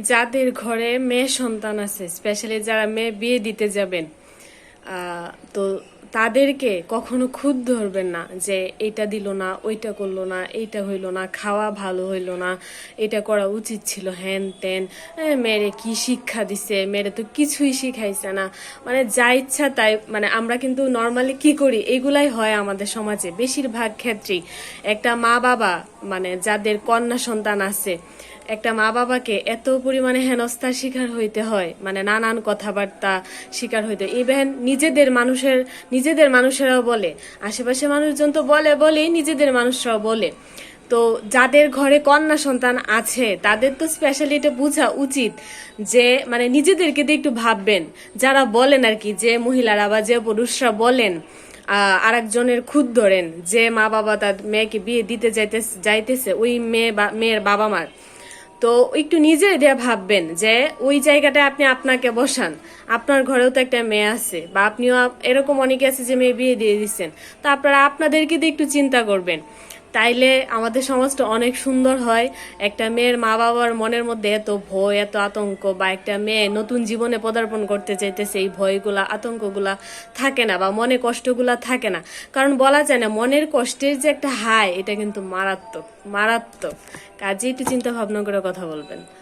যাদের ঘরে মেয়ে সন্তান আছে স্পেশালি যারা মেয়ে বিয়ে দিতে যাবেন তো তাদেরকে কখনো খুদ ধরবেন না যে এটা দিল না ওইটা করল না এইটা হইল না খাওয়া ভালো হইল না এটা করা উচিত ছিল হ্যান ত্যান এ, মেয়েরে কি শিক্ষা দিছে মেয়েরে তো কিছুই শিখাইছে না। মানে যা ইচ্ছা তাই মানে আমরা কিন্তু নর্মালি কি করি এগুলাই হয় আমাদের সমাজে। বেশিরভাগ ক্ষেত্রেই একটা মা বাবা মানে যাদের কন্যা সন্তান আছে একটা মা বাবাকে এত পরিমাণে হেনস্থার শিকার হইতে হয় মানে নানান কথাবার্তা শিকার হইতে ইভেন নিজেদের মানুষের, নিজেদের মানুষেরাও বলে। আশেপাশে মানুষজন তো বলে, বলেই নিজেদের মানুষরাও বলে। তো যাদের ঘরে কন্যা সন্তান আছে, তাদের তো স্পেশালি এটা বোঝা উচিত যে মানে নিজেদেরকে দিয়ে একটু ভাববেন। যারা বলেন আর কি, যে মহিলারা বা যে পুরুষরা বলেন আর একজনের খুদ ধরেন, যে মা বাবা তার মেয়েকে বিয়ে দিতে যাইতে যাইতেছে, ওই মেয়ে বা, মেয়ের বাবা মার তো একটু নিজে দিয়ে ভাববেন যে ওই জায়গাটায় আপনি আপনাকে বসান। আপনার ঘরেও তো একটা মেয়ে আছে বা আপনিও এরকম অনেকে আছে যে মেয়ে বিয়ে দিয়ে দিচ্ছেন তো আপনারা আপনাদেরকে দিয়ে একটু চিন্তা করবেন। তাইলে আমাদের সমাজটা অনেক সুন্দর হয়। একটা মেয়ের মা বাবার মনের মধ্যে এত ভয়, এত আতঙ্ক বা একটা মেয়ে নতুন জীবনে পদার্পণ করতে চাইতেছে, এই ভয়গুলা, আতঙ্কগুলা থাকে না বা মনে কষ্টগুলা থাকে না। কারণ বলা যায় না, মনের কষ্টের যে একটা হাই, এটা কিন্তু মারাত্মক মারাত্মক। কাজে একটু চিন্তা ভাবনা করে কথা বলবেন।